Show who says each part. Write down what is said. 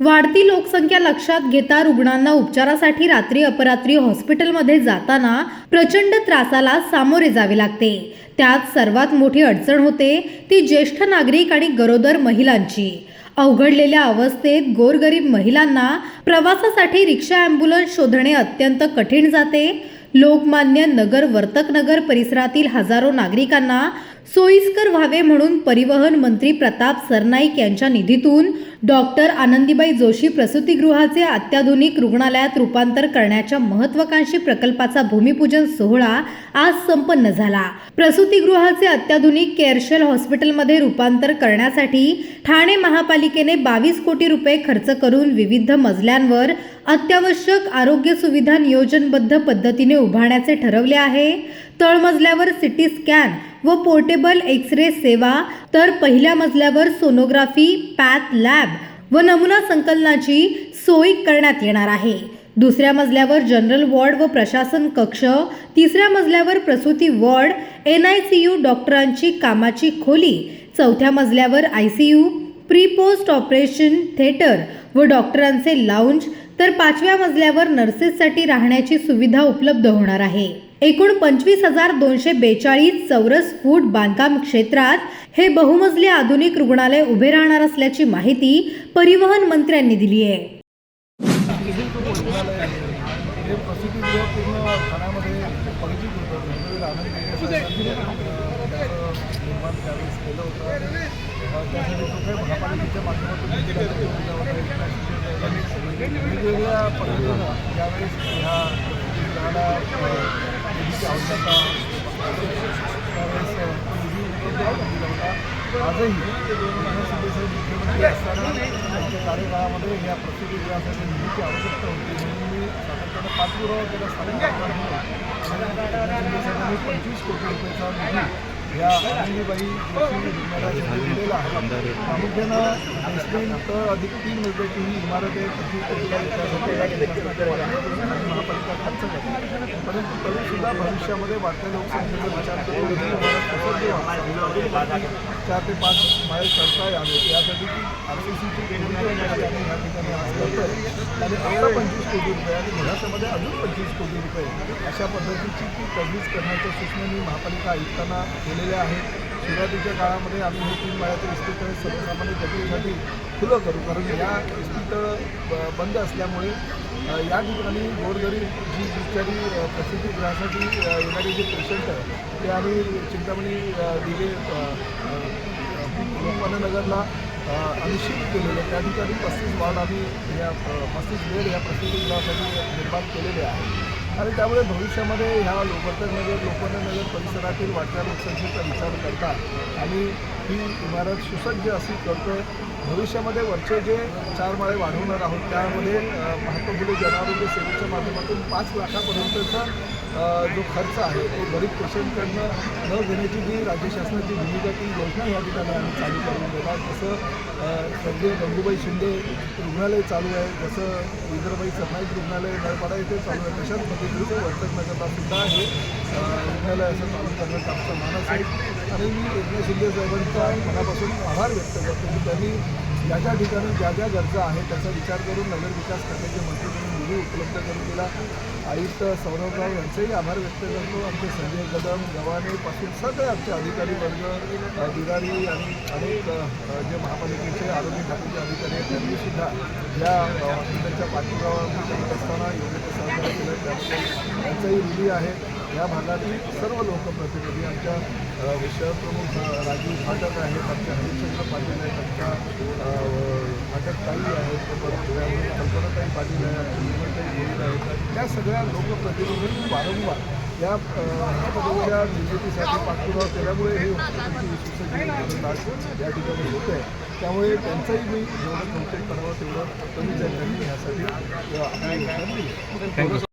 Speaker 1: वाढती लोकसंख्या लक्षात घेता रुग्णांना उपचारासाठी रात्री अपरात्री हॉस्पिटलमध्ये जाताना प्रचंड त्रासाला सामोरे जावे लागते. त्यात सर्वात मोठी अडचण होते ती ज्येष्ठ नागरिक आणि गरोदर महिलांची. अवघडलेल्या अवस्थेत गोरगरीब महिलांना प्रवासासाठी रिक्षा ॲम्ब्युलन्स शोधणे अत्यंत कठीण जाते. लोकमान्य नगर वर्तकनगर परिसरातील हजारो नागरिकांना सोयीस्कर व्हावे म्हणून परिवहन मंत्री प्रताप सरनाईक यांच्या निधीतून डॉक्टर आनंदीबाई जोशी प्रसूतीगृहाचे अत्याधुनिक रुग्णालयात रूपांतर करण्याच्या महत्वाकांक्षी प्रकल्पाचा भूमिपूजन सोहळा आज संपन्न झाला. प्रसूतीगृहाचे अत्याधुनिक केअरशेल हॉस्पिटलमध्ये रूपांतर करण्यासाठी ठाणे महापालिकेने बावीस कोटी रुपये खर्च करून विविध मजल्यांवर अत्यावश्यक आरोग्य सुविधा नियोजनबद्ध पद्धतीने उभारण्याचे ठरवले आहे. तळमजल्यावर सिटी स्कॅन व पोर्टेबल एक्स रे सेवा तर पहिल्या मजल्यावर सोनोग्राफी पॅथ लॅब व नमुना संकलनाची सोय करण्यात येणार आहे. दुसऱ्या मजल्यावर जनरल वॉर्ड व प्रशासन कक्ष तिसऱ्या मजल्यावर प्रसूती ward N I C U डॉक्टरांची कामाची खोली चौथ्या मजल्यावर I C U pre post operation theatre व डॉक्टरांचे लाऊंज तर पाचव्या मजल्यावर नर्सेससाठी राहण्याची सुविधा उपलब्ध होणार आहे. एकूण पंचवीस हजार दोनशे बेचाळीस चौरस फूट बांधकाम क्षेत्रात हे बहुमजली आधुनिक रुग्णालय उभे राहणार असल्याची माहिती परिवहन मंत्र्यांनी दिली आहे.
Speaker 2: वेगवेगळ्या पद्धतीनं ज्यावेळेस ह्या प्रसूतीगृहाला अ, निधीची आवश्यकता त्यावेळेस अ, तो निधी उपलब्ध करून दिला होता आजही एकनाथ शिंदे साहेब मुख्यमंत्री असताना त्यांच्या कार्यकाळामध्ये या प्रसूतीगृहासाठी निधीची आवश्यकता होती म्हणून मी सातत्यानं पाठपुरावा केला स्थानिक आमदार म्हणून आणि एकनाथ शिंदे साहेबांनी पंचवीस कोटी रुपयाचा निधी या आनंदीबाई जोशी रुग्णालयासाठी दिलेला आहे प्रामुख्यानं बेसमेंट तर अधिक तीन मजल्याची ही इमारत आहे पंचवीस कोटी त्यासाठी राज्य शासनाच्या माध्यमातून आणि महापालिका खर्च करते परंतु सुद्धा भविष्यामध्ये वाढत्या लोकसंख्येचा विचार करून चार ते पाच माळे चढता यावे. यासाठी ती आर सी सीची आम्ही या ठिकाणी आज आणि आता पंचवीस कोटी रुपये आणि महाराष्ट्रामध्ये अजून पंचवीस कोटी रुपये अशा पद्धतीची ती तजवीज करण्याच्या सूचना मी महापालिका आयुक्तांना केलेल्या आहेत. सुरुवातीच्या काळामध्ये आम्ही हे तीन माळ्याचं इस्पितळ सर्वसामान्य जनतेसाठी खुलं करू. कारण या इस्पितळ ब- बंद असल्यामुळे या ठिकाणी गोरगरीब जी बिचारी प्रसिद्धी प्रसूतीगृहासाठी येणारे जे पेशंट आहे ते आम्ही चिंतामणी अ, लोकमान्यनगरला आम्ही शिफ्ट केलेलं. त्या ठिकाणी पस्तीस वार्ड आम्ही या पस्तीस बेड या गृहासाठी निर्माण केलेले आहे आणि त्यामुळे भविष्यामध्ये ह्या लोकवर्तनगर लोकमान्यनगर परिसरातील वाढत्या लोकसंख्येचा विचार करता आणि ही इमारत सुसज्ज अशी करतो भविष्यामध्ये वरचे जे चार माळे वाढवणार आहोत त्यामध्ये महात्मा फुले जनारोग्य सेवेच्या माध्यमातून पाच लाखापर्यंतचा जो खर्च आहे तो गरीब पेशंटकडनं न घेण्याची जी राज्य शासनाची भूमिका ती योजना या ठिकाणी आम्ही चालू करून देणार. जसं अ, स्वर्गीय गंगूबाई शिंदे रुग्णालय चालू आहे जसं इंद्रबाई सरनाईक रुग्णालय नळपाडा येथे चालू आहे तशाच पद्धतीचं वर्तकनगरला सुद्धा हे रुग्णालय असं चालू करण्याचं आमचा मानस आहे. आणि मी एकनाथ शिंदे साहेबांचा मनापासून आभार व्यक्त करतो की त्यांनी ज्या ज्या ठिकाणी ज्या ज्या गरजा आहेत त्याचा विचार करून नगर विकास खात्याचे मंत्री म्हणून निधी उपलब्ध करून दिला. आयुक्त सौरभराव यांचेही आभार व्यक्त करतो. आमचे संजय कदम गव्हाणेपासून सगळे आमचे अधिकारी वर्ग अधिकारी आणि अनेक जे महापालिकेचे आरोग्य खात्याचे अधिकारी आहेत त्यांनीसुद्धा या हॉस्पिटलच्या पाठपुरावा करत असताना त्यांचंही ऋणी आहे. या भागातील सर्व लोकप्रतिनिधी आमच्या अ, प्रमुख राजीव फाटक आहेत. आमच्या हरिश्चंद्र पाटील आहेत. आमच्या अ, फाटक ताई आहेत. कल्पनाताई पाटील आहेत. आमच्या निर्मलताई गोविंद आहेत. त्या सगळ्या लोकप्रतिनिधींनी वारंवार या पदवीच्या निर्मितीसाठी पाठपुरावा केल्यामुळे हे या ठिकाणी होत आहे. त्यामुळे त्यांचंही मी जेवढं कौतुक करावं तेवढं कमी आहे त्यांनी यासाठी आपली